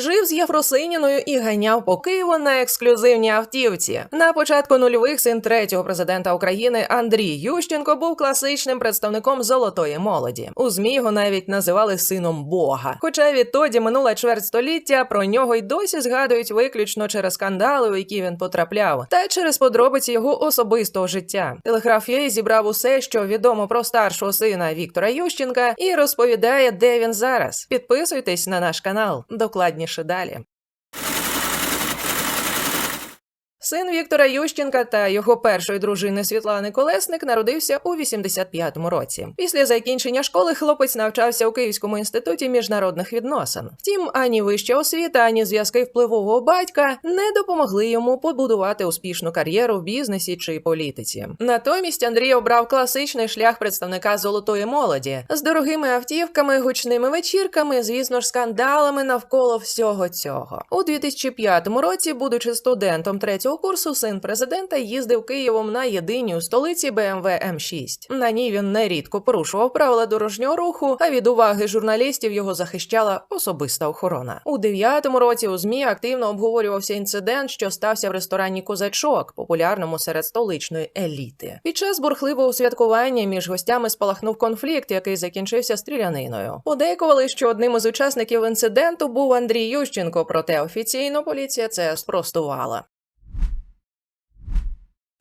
жив з Єфросиніною і ганяв по Києву на ексклюзивній автівці. На початку нульових син третього президента України Андрій Ющенко був класичним представником золотої молоді. У змі його навіть називали сином Бога. Хоча відтоді минула чверть століття, про нього й досі згадують виключно через скандали, у які він потрапляв, та через подробиці його особистого життя. Телеграф UA зібрав усе, що відомо про старшого сина Віктора Ющенка, і розповідає, де він зараз. Підписуйтесь на наш канал. Докладніше далі. Син Віктора Ющенка та його першої дружини Світлани Колесник народився у 85-му році. Після закінчення школи хлопець навчався у Київському інституті міжнародних відносин. Втім, ані вища освіта, ані зв'язки впливового батька не допомогли йому побудувати успішну кар'єру в бізнесі чи політиці. Натомість Андрій обрав класичний шлях представника золотої молоді з дорогими автівками, гучними вечірками, звісно ж, скандалами навколо всього цього. У 2005 році, будучи студентом третього курсу, син президента їздив Києвом на єдиній у столиці BMW М6. На ній він нерідко порушував правила дорожнього руху, а від уваги журналістів його захищала особиста охорона. У дев'ятому році у змі активно обговорювався інцидент, що стався в ресторані Козачок, популярному серед столичної еліти. Під час бурхливого святкування між гостями спалахнув конфлікт, який закінчився стріляниною. Подейкували, що одним із учасників інциденту був Андрій Ющенко, проте офіційно поліція це спростувала.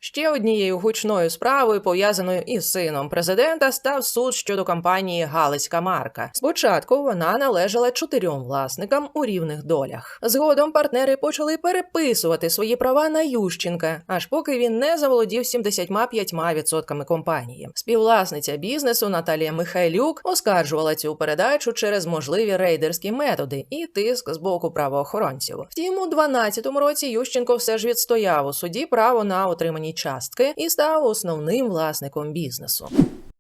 Ще однією гучною справою, пов'язаною із сином президента, став суд щодо компанії Галицька марка. Спочатку вона належала чотирьом власникам у рівних долях. Згодом партнери почали переписувати свої права на Ющенка, аж поки він не заволодів 75% компанії. Співвласниця бізнесу Наталія Михайлюк оскаржувала цю передачу через можливі рейдерські методи і тиск з боку правоохоронців. Втім, у 2012 році Ющенко все ж відстояв у суді право на частки і став основним власником бізнесу.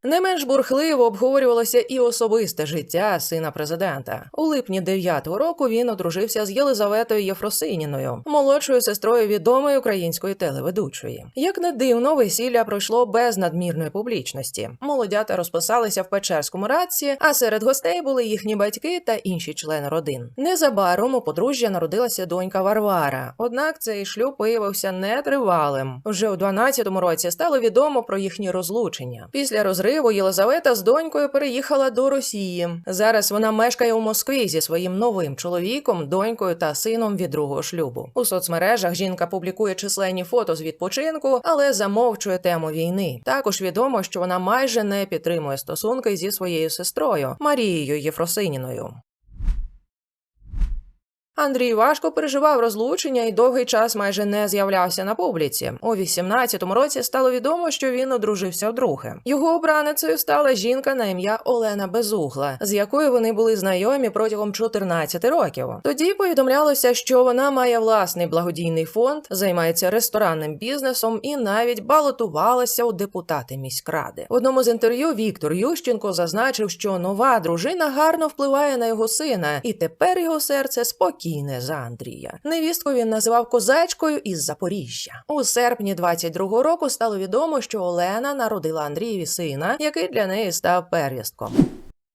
Не менш бурхливо обговорювалося і особисте життя сина президента. У липні 9-го року він одружився з Єлизаветою Єфросиніною, молодшою сестрою відомої української телеведучої. Як не дивно, весілля пройшло без надмірної публічності. Молодята розписалися в Печерському радці, а серед гостей були їхні батьки та інші члени родин. Незабаром у подружжя народилася донька Варвара. Однак цей шлюб виявився нетривалим. Вже у 12-му році стало відомо про їхні розлучення. Після розриву Єлизавета з донькою переїхала до Росії. Зараз вона мешкає у Москві зі своїм новим чоловіком, донькою та сином від другого шлюбу. У соцмережах жінка публікує численні фото з відпочинку, але замовчує тему війни. Також відомо, що вона майже не підтримує стосунки зі своєю сестрою Марією Єфросиніною. Андрій важко переживав розлучення і довгий час майже не з'являвся на публіці. У 18-му році стало відомо, що він одружився вдруге. Його обраницею стала жінка на ім'я Олена Безугла, з якою вони були знайомі протягом 14 років. Тоді повідомлялося, що вона має власний благодійний фонд, займається ресторанним бізнесом і навіть балотувалася у депутати міськради. В одному з інтерв'ю Віктор Ющенко зазначив, що нова дружина гарно впливає на його сина, і тепер його серце спокійне за Андрія. Невістку він називав козачкою із Запоріжжя. У серпні 22-го року стало відомо, що Олена народила Андрієві сина, який для неї став первістком.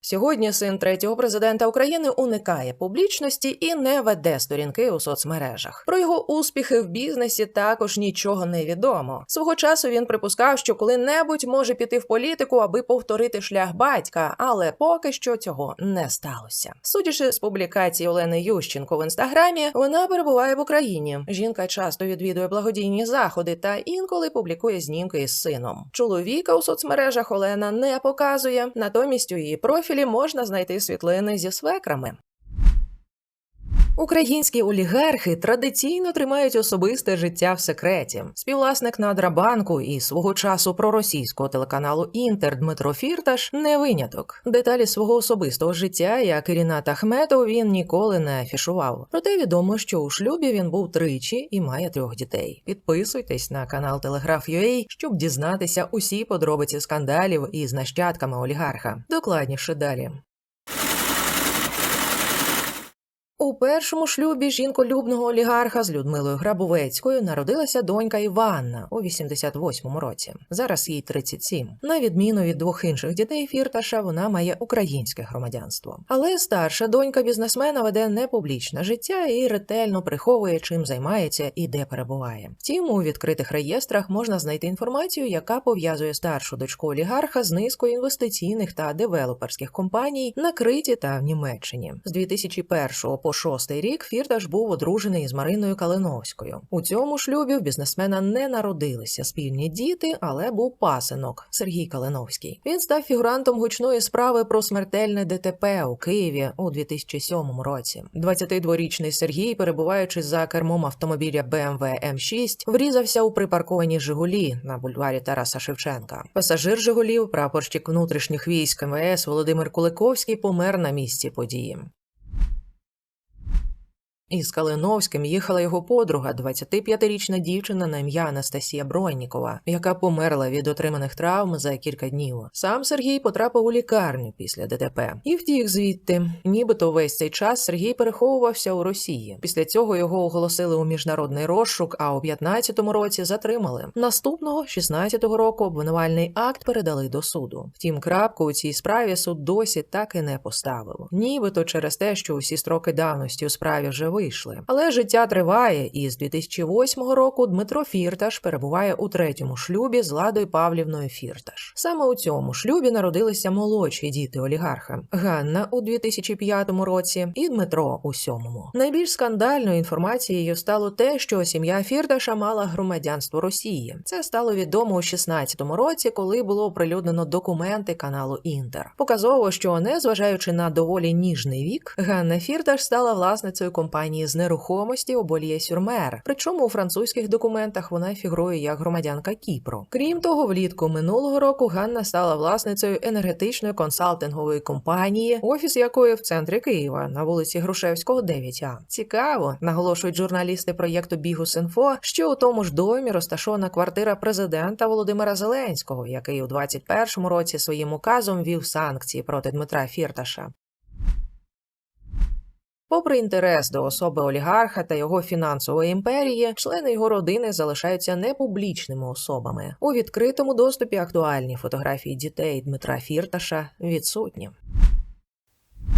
Сьогодні син третього президента України уникає публічності і не веде сторінки у соцмережах. Про його успіхи в бізнесі також нічого не відомо. Свого часу він припускав, що коли-небудь може піти в політику, аби повторити шлях батька, але поки що цього не сталося. Судячи з публікації Олени Ющенко в інстаграмі, вона перебуває в Україні. Жінка часто відвідує благодійні заходи та інколи публікує знімки із сином. Чоловіка у соцмережах Олена не показує, натомість у її профілі можна знайти світлини зі свекрами. Українські олігархи традиційно тримають особисте життя в секреті. Співвласник Надрабанку і свого часу проросійського телеканалу Інтер Дмитро Фірташ не виняток. Деталі свого особистого життя, як і Рінат Ахметов, він ніколи не афішував. Проте відомо, що у шлюбі він був тричі і має трьох дітей. Підписуйтесь на канал Телеграф.ua, щоб дізнатися усі подробиці скандалів із нащадками олігарха. Докладніше далі. У першому шлюбі жінколюбного олігарха з Людмилою Грабовецькою народилася донька Іванна у 88-му році. Зараз їй 37. На відміну від двох інших дітей Фірташа, вона має українське громадянство. Але старша донька бізнесмена веде непублічне життя і ретельно приховує, чим займається і де перебуває. Втім, у відкритих реєстрах можна знайти інформацію, яка пов'язує старшу дочку олігарха з низкою інвестиційних та девелоперських компаній на Криті та в Німеччині. З 2001 по 6 рік Фірташ був одружений з Мариною Калиновською. У цьому шлюбі в бізнесмена не народилися спільні діти, але був пасинок Сергій Калиновський. Він став фігурантом гучної справи про смертельне ДТП у Києві у 2007 році. 22-річний Сергій, перебуваючи за кермом автомобіля BMW M6, врізався у припарковані Жигулі на бульварі Тараса Шевченка. Пасажир Жигулів, прапорщик внутрішніх військ МВС Володимир Куликовський помер на місці події. Із Калиновським їхала його подруга, 25-річна дівчина на ім'я Анастасія Броннікова, яка померла від отриманих травм за кілька днів. Сам Сергій потрапив у лікарню після ДТП і втік звідти. Нібито весь цей час Сергій переховувався у Росії. Після цього його оголосили у міжнародний розшук, а у 15-му році затримали. Наступного 16-го року обвинувальний акт передали до суду. Втім, крапку у цій справі суд досі так і не поставив. Нібито через те, що усі строки давності у справі вже вийшли. Але життя триває, і з 2008 року Дмитро Фірташ перебуває у третьому шлюбі з Ладою Павлівною Фірташ. Саме у цьому шлюбі народилися молодші діти олігарха Ганна у 2005 році і Дмитро у сьомому. Найбільш скандальною інформацією стало те, що сім'я Фірташа мала громадянство Росії. Це стало відомо у 16-му році, коли було оприлюднено документи каналу Інтер. Показово, що незважаючи на доволі ніжний вік, Ганна Фірташ стала власницею компанії з нерухомості Оболіє Сюрмер. Причому у французьких документах вона фігурує як громадянка Кіпру. Крім того, влітку минулого року Ганна стала власницею енергетичної консалтингової компанії, офіс якої в центрі Києва на вулиці Грушевського, 9А. Цікаво, наголошують журналісти проєкту Бігус.Інфо, що у тому ж домі розташована квартира президента Володимира Зеленського, який у 21-му році своїм указом вів санкції проти Дмитра Фірташа. Попри інтерес до особи олігарха та його фінансової імперії, члени його родини залишаються непублічними особами. У відкритому доступі актуальні фотографії дітей Дмитра Фірташа відсутні.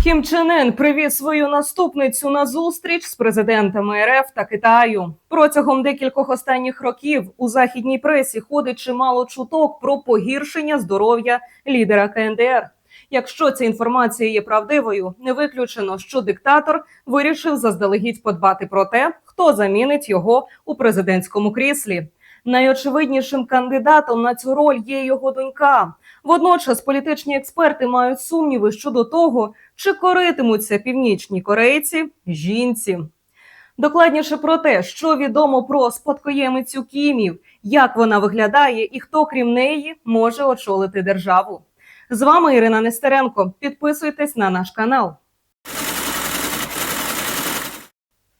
Кім Чен Ен привіз свою наступницю на зустріч з президентами РФ та Китаю. Протягом декількох останніх років у західній пресі ходить чимало чуток про погіршення здоров'я лідера КНДР. Якщо ця інформація є правдивою, не виключено, що диктатор вирішив заздалегідь подбати про те, хто замінить його у президентському кріслі. Найочевиднішим кандидатом на цю роль є його донька. Водночас політичні експерти мають сумніви щодо того, чи коритимуться північні корейці жінці. Докладніше про те, що відомо про спадкоємицю Кімів, як вона виглядає і хто крім неї може очолити державу. З вами Ірина Нестеренко. Підписуйтесь на наш канал.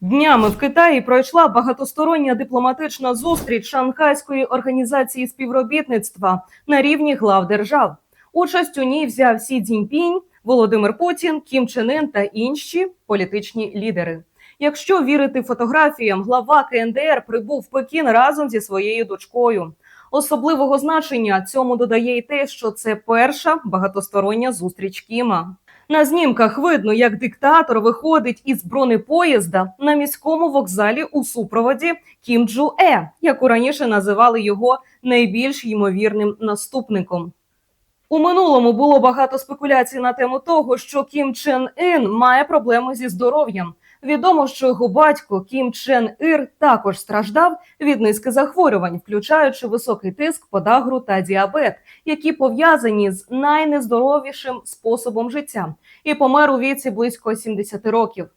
Днями в Китаї пройшла багатостороння дипломатична зустріч Шанхайської організації співробітництва на рівні глав держав. Участь у ній взяв Сі Цзіньпінь, Володимир Путін, Кім Чен Ын та інші політичні лідери. Якщо вірити фотографіям, глава КНДР прибув в Пекін разом зі своєю дочкою. Особливого значення цьому додає й те, що це перша багатостороння зустріч Кіма. На знімках видно, як диктатор виходить із бронепоїзда на міському вокзалі у супроводі Кім Джу Е, яку раніше називали його найбільш ймовірним наступником. У минулому було багато спекуляцій на тему того, що Кім Чен Ін має проблеми зі здоров'ям. Відомо, що його батько Кім Чен Ір також страждав від низки захворювань, включаючи високий тиск, подагру та діабет, які пов'язані з найнездоровішим способом життя, і помер у віці близько 70 років.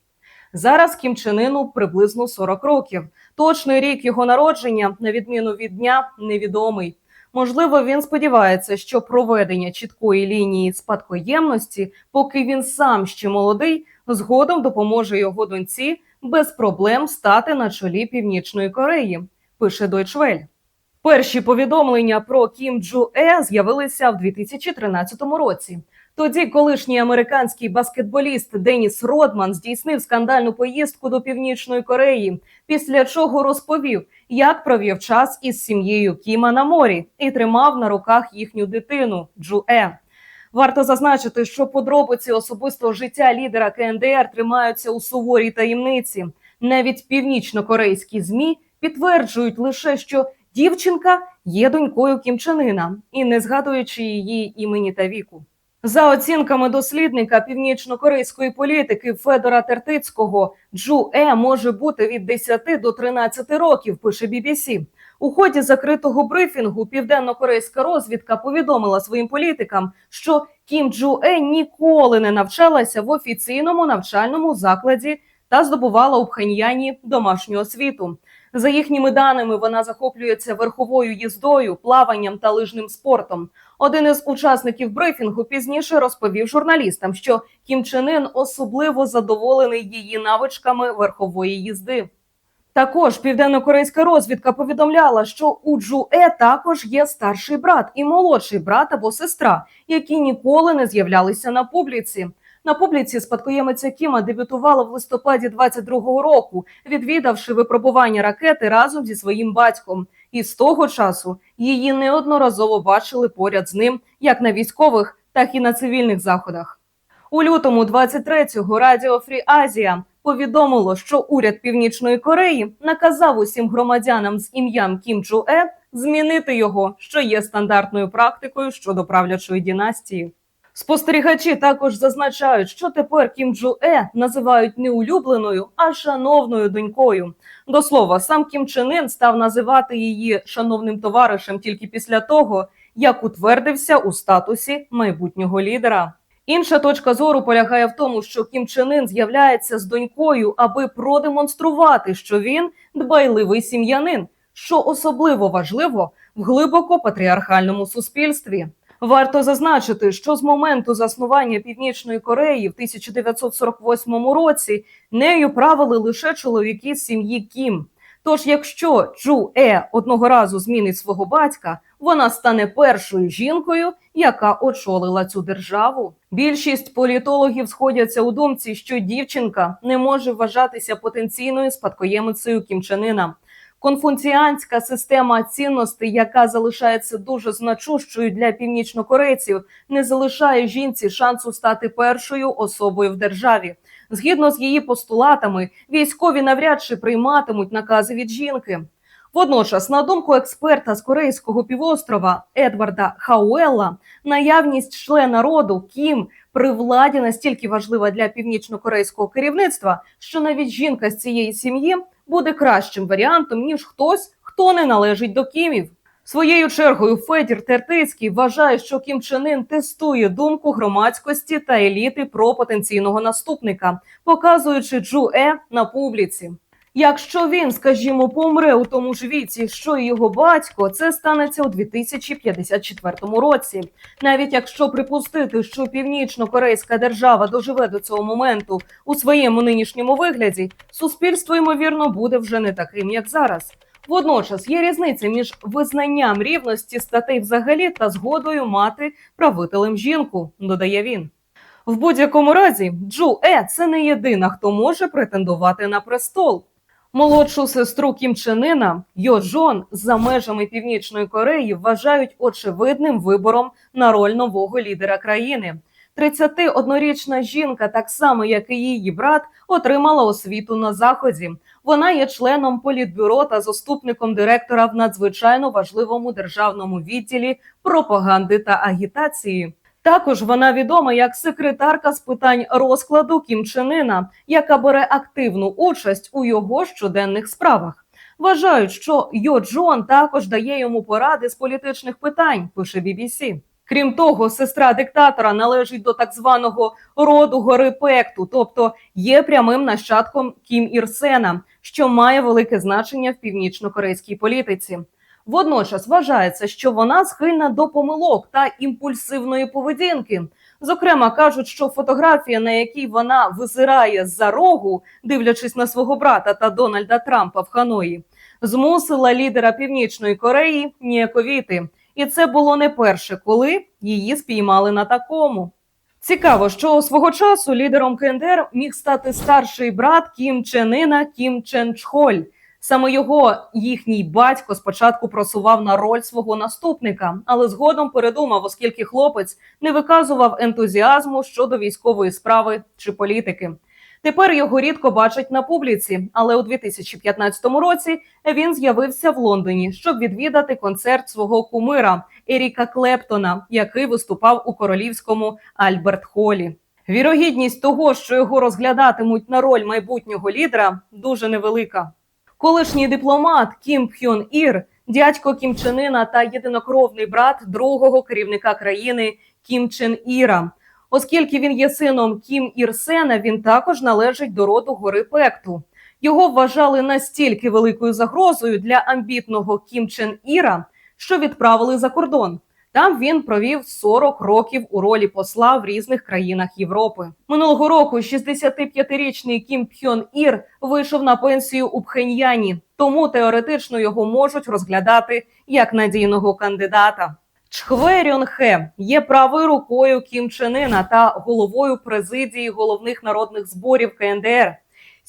Зараз Кім Чен Іну приблизно 40 років. Точний рік його народження, на відміну від дня, невідомий. Можливо, він сподівається, що проведення чіткої лінії спадкоємності, поки він сам ще молодий, згодом допоможе його доньці без проблем стати на чолі Північної Кореї. Пише Welle. Перші повідомлення про Кім Джу Е з'явилися в 2013 році. Тоді колишній американський баскетболіст Деніс Родман здійснив скандальну поїздку до Північної Кореї, після чого розповів, як провів час із сім'єю Кіма на морі і тримав на руках їхню дитину Джуе. Варто зазначити, що подробиці особистого життя лідера КНДР тримаються у суворій таємниці. Навіть північно-корейські змі підтверджують лише, що дівчинка є донькою Кім Чен Ына, і не згадуючи її імені та віку. За оцінками дослідника північно-корейської політики Федора Тертицького, Джу Е може бути від 10 до 13 років. Пише BBC. У ході закритого брифінгу південно-корейська розвідка повідомила своїм політикам, що Кім Джу Е ніколи не навчалася в офіційному навчальному закладі та здобувала у Пхеньяні домашню освіту. За їхніми даними, вона захоплюється верховою їздою, плаванням та лижним спортом. Один із учасників брифінгу пізніше розповів журналістам, що Кім Чен Ін особливо задоволений її навичками верхової їзди. Також південно-корейська розвідка повідомляла, що у Джуе також є старший брат і молодший брат або сестра, які ніколи не з'являлися на публіці. На публіці спадкоємиця Кіма дебютувала в листопаді 22-го року, відвідавши випробування ракети разом зі своїм батьком. І з того часу її неодноразово бачили поряд з ним як на військових, так і на цивільних заходах. У лютому 23-го Радіо Фрі Азія повідомило, що уряд Північної Кореї наказав усім громадянам з ім'ям Кім Чу Е змінити його, що є стандартною практикою щодо правлячої династії. Спостерігачі також зазначають, що тепер Кім Джу Е називають не улюбленою, а шановною донькою. До слова, сам Кім Чен Ін став називати її шановним товаришем тільки після того, як утвердився у статусі майбутнього лідера. Інша точка зору полягає в тому, що Кім Чен Ін з'являється з донькою, аби продемонструвати, що він дбайливий сім'янин, що особливо важливо в глибоко патріархальному суспільстві. Варто зазначити, що з моменту заснування Північної Кореї в 1948 році нею правили лише чоловіки з сім'ї Кім. Тож, якщо Джу Е одного разу змінить свого батька, вона стане першою жінкою, яка очолила цю державу. Більшість політологів сходяться у думці, що дівчинка не може вважатися потенційною спадкоємицею Кім Чен Іна. Конфуціанська система цінностей, яка залишається дуже значущою для північнокорейців, не залишає жінці шансу стати першою особою в державі. Згідно з її постулатами, військові навряд чи прийматимуть накази від жінки. Водночас, на думку експерта з корейського півострова Едварда Хауелла, наявність члена роду Кім при владі настільки важлива для північно-корейського керівництва, що навіть жінка з цієї сім'ї буде кращим варіантом ніж хтось, хто не належить до Кімів. Своєю чергою Федір Тертицький вважає, що Кім Чен Ін тестує думку громадськості та еліти про потенційного наступника, показуючи Джу Е на публіці. Якщо він, скажімо, помре у тому ж віці, що і його батько, це станеться у 2054 році. Навіть якщо припустити, що північно-корейська держава доживе до цього моменту у своєму нинішньому вигляді, суспільство ймовірно буде вже не таким, як зараз. Водночас є різниця між визнанням рівності статей взагалі та згодою мати правителем жінку, додає він. В будь-якому разі, Джу Е це не єдина, хто може претендувати на престол. Молодшу сестру Кім Чен Іна, за межами Північної Кореї вважають очевидним вибором на роль нового лідера країни. 31-річна жінка, так само як і її брат, отримала освіту на заході. Вона є членом політбюро та заступником директора в надзвичайно важливому державному відділі пропаганди та агітації. Також вона відома як секретарка з питань розкладу Кім Чен Іна, яка бере активну участь у його щоденних справах. Вважають, що Йо Джон також дає йому поради з політичних питань, пише BBC. Крім того, сестра диктатора належить до так званого роду гори Пекту, тобто є прямим нащадком Кім Ір Сена, що має велике значення в північно-корейській політиці. Водночас вважається, що вона схильна до помилок та імпульсивної поведінки. Зокрема, кажуть, що фотографія, на якій вона визирає з-за рогу, дивлячись на свого брата та Дональда Трампа в Ханої, змусила лідера Північної Кореї ніяковіти. І це було не перше, коли її спіймали на такому. Цікаво, що свого часу лідером КНДР міг стати старший брат Кім Чен Іна Кім Чен Чхоль. Саме його їхній батько спочатку просував на роль свого наступника, але згодом передумав, оскільки хлопець не виказував ентузіазму щодо військової справи чи політики. Тепер його рідко бачать на публіці, але у 2015 році він з'явився в Лондоні, щоб відвідати концерт свого кумира Еріка Клептона, який виступав у королівському Альберт Холі. Вірогідність того, що його розглядатимуть на роль майбутнього лідера, дуже невелика. Колишній дипломат Кім Пхьон Ір, дядько Кім Чен Іна та єдинокровний брат другого керівника країни Кім Чен Іра. Оскільки він є сином Кім Ір Сена, він також належить до роду гори Пекту. Його вважали настільки великою загрозою для амбітного Кім Чен Іра, що відправили за кордон. Там він провів 40 років у ролі посла в різних країнах Європи. Минулого року 65-річний Кім Пхьон Ір вийшов на пенсію у Пхеньяні, тому теоретично його можуть розглядати як надійного кандидата. Чхве Рьонхе є правою рукою Кім Чен Іна та головою президії головних народних зборів КНДР.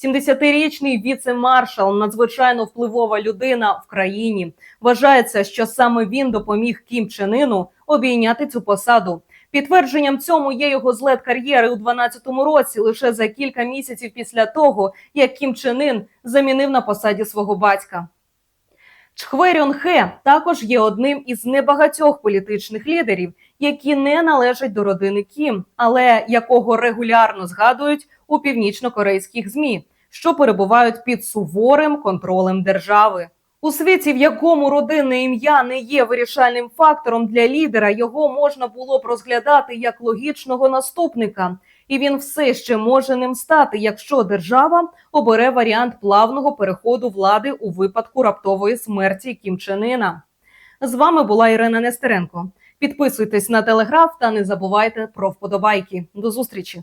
70-річний віце-маршал, надзвичайно впливова людина в країні. Вважається, що саме він допоміг Кім Чен Іну обійняти цю посаду. Підтвердженням цьому є його злет кар'єри у 12-му році, лише за кілька місяців після того, як Кім Чен Ін замінив на посаді свого батька. Чхве Рьонхе також є одним із небагатьох політичних лідерів, які не належать до родини Кім, але якого регулярно згадують у північно-корейських змі, що перебувають під суворим контролем держави. У світі, в якому родинне ім'я не є вирішальним фактором для лідера, його можна було б розглядати як логічного наступника, і він все ще може ним стати, якщо держава обере варіант плавного переходу влади у випадку раптової смерті Кім Чен Іна. З вами була Ірина Нестеренко. Підписуйтесь на телеграф та не забувайте про вподобайки. До зустрічі!